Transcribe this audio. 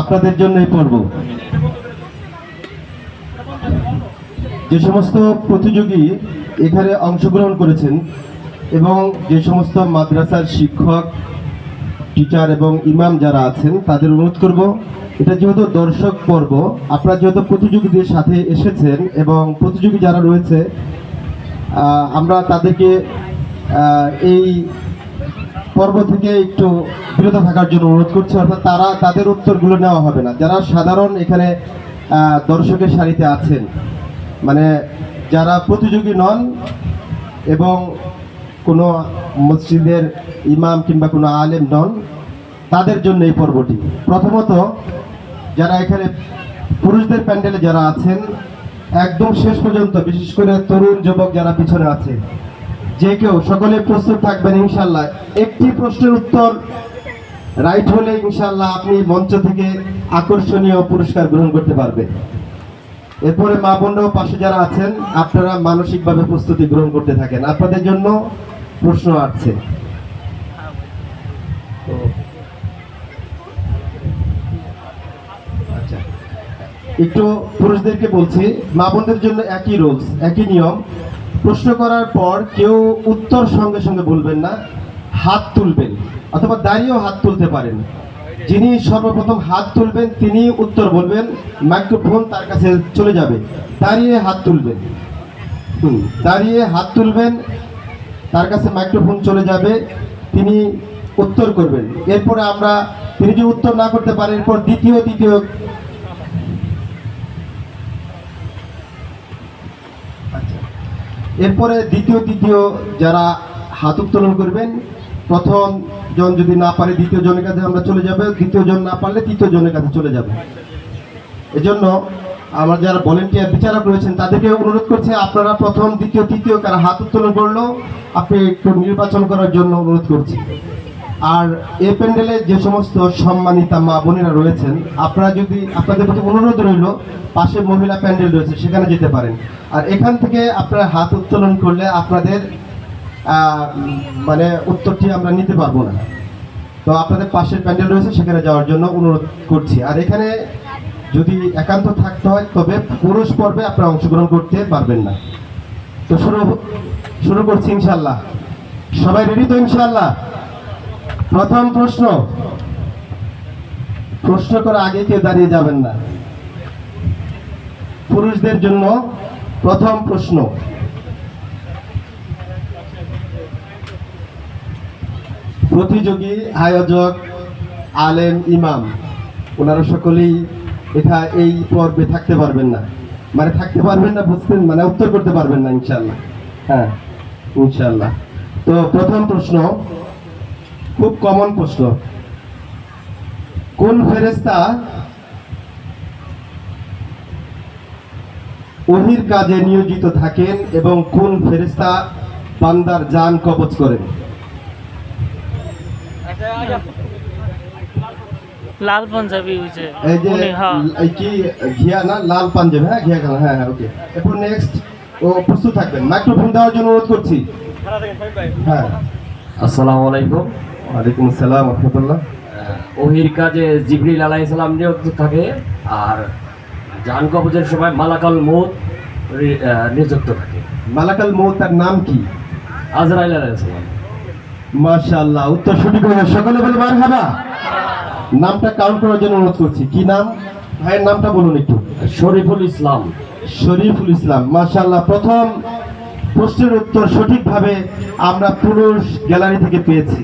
আপনাদের জন্যই পড়ব। যে সমস্ত প্রতিযোগী এখানে অংশগ্রহণ করেছেন এবং যে সমস্ত মাদ্রাসার শিক্ষক, টিচার এবং ইমাম যারা আছেন, তাদের অনুরোধ করব, এটা যেহেতু দর্শক পর্ব, আপনারা যেহেতু প্রতিযোগীদের সাথে এসেছেন এবং প্রতিযোগী যারা রয়েছে আমরা তাদেরকে এই পর্ব থেকে একটু বিরত থাকার জন্য অনুরোধ করছি, অর্থাৎ তারা, তাদের উত্তরগুলো নেওয়া হবে না। যারা সাধারণ এখানে দর্শকের সারিতে আছেন মানে যারা প্রতিযোগী নন এবং কোনো মসজিদের ইমাম কিংবা কোনো আলেম নন, তাদের জন্য এই পর্বটি। প্রথমত, যারা এখানে পুরুষদের প্যান্ডেলে যারা আছেন, একদম শেষ পর্যন্ত, বিশেষ করে তরুণ যুবক যারা পিছনে আছে যে কেউ সকলে প্রস্তুত থাকবেন ইনশাল্লাহ। একটি প্রশ্নের উত্তর রাইট হলে ইনশাল্লাহ আপনি মঞ্চ থেকে আকর্ষণীয় পুরস্কার গ্রহণ করতে পারবেন। এরপরে মা বোনরাও পাশে যারা আছেন, আপনারা মানসিকভাবে প্রস্তুতি গ্রহণ করতে থাকেন। আপনাদের জন্য প্রশ্ন আসছে। আচ্ছা। একটু পুরুষদেরকে বলছি, মা বোনদের জন্য একই রুলস একই নিয়ম। প্রশ্ন করার পর কেউ উত্তর সঙ্গে সঙ্গে বলবেন না, হাত তুলবেন, অথবা দাঁড়িয়েও হাত তুলতে পারেন। যিনি সর্বপ্রথম হাত তুলবেন, তিনি উত্তর বলবেন, মাইক্রোফোন তার কাছে চলে যাবে, দাঁড়িয়ে হাত তুলবেন। দাঁড়িয়ে হাত তুলবেন, তার কাছে মাইক্রোফোন চলে যাবে, তিনি উত্তর করবেন। এরপরে আমরা, তিনি যদি উত্তর না করতে পারেন, এরপর দ্বিতীয় দ্বিতীয় এরপরে দ্বিতীয় তৃতীয় যারা হাত উত্তোলন করবেন, প্রথম জন যদি না পারে দ্বিতীয় জনের কাছে আমরা চলে যাবে, দ্বিতীয় জন না পারলে তৃতীয় জনের কাছে চলে যাবে। এজন্য আমার যারা ভলেন্টিয়ার বিচারক রয়েছেন, তাদেরকে অনুরোধ করছে, আপনারা প্রথম, দ্বিতীয়, তৃতীয় কারা হাত উত্তোলন করল, আপনি একটু নির্বাচন করার জন্য অনুরোধ করছি। আর এ প্যান্ডেলে যে সমস্ত সম্মানিতা মা বোনেরা রয়েছেন, আপনারা যদি আপনাদের প্রতি অনুরোধ রইল, পাশে মহিলা প্যান্ডেল রয়েছে, সেখানে যেতে পারেন। আর এখান থেকে আপনারা হাত উত্তোলন করলে আপনাদের মানে উত্তরটি আমরা নিতে পারব না। তো আপনাদের পাশের প্যান্ডেল রয়েছে, সেখানে যাওয়ার জন্য অনুরোধ করছি। আর এখানে যদি একান্ত থাকতে হয়, তবে পুরুষ পর্বে আপনারা অংশগ্রহণ করতে পারবেন না। তো শুরু শুরু করছি ইনশাল্লাহ সবাই রেডি তো ইনশাল্লাহ প্রথম প্রশ্ন। প্রশ্ন করে আগে কেউ দাঁড়িয়ে যাবেন না। পুরুষদের জন্য প্রথম প্রশ্ন। প্রতিযোগী আয়োজক আলেম ইমাম, ওনারা সকলেই এটা এই পর্বে থাকতে পারবেন না। মানে থাকতে পারবেন না বুঝতেন মানে উত্তর করতে পারবেন না ইনশাল্লাহ হ্যাঁ ইনশাল্লাহ তো প্রথম প্রশ্ন খুব কমন প্রশ্ন। কোন ফেরেস্তা ওহির কাজে নিয়োজিত থাকেন এবং কোন ফেরেস্তা বান্দার জান কবজ করেন? লাল পাঞ্জাবি হয়েছে এই যে হ্যাঁ। এই কি ঘিয়া না? লাল পাঞ্জাবি হ্যাঁ ঘিয়া হ্যাঁ হ্যাঁ ওকে এরপর নেক্সট ও প্রস্তুত থাকবেন। মাইক্রোফোন দেওয়ার জন্য অনুরোধ করছি। হ্যাঁ। আসসালামু আলাইকুম। ওয়ালাইকুম আসসালাম রহমতুল্লাহ। ওহির কাজে জিবরিল আলাইসালাম নিয়োজিত থাকে আর জান কবজের সময় মালাকাল মৌত নিযুক্ত থাকে। মালাকাল মৌ তার নাম কি? আজরাইল আলাইসালাম মাশাআল্লাহ উত্তর সঠিক হলো সকলে বলে মারহাবা। নামটা কাউন্ট করার জন্য অনুরোধ করছি। কি নাম? ভাইয়ের নামটা বলুন একটু। শরীফুল ইসলাম। শরীফুল ইসলাম মাশাআল্লাহ। প্রথম প্রশ্নের উত্তর সঠিকভাবে আমরা পুরুষ গ্যালারি থেকে পেয়েছি।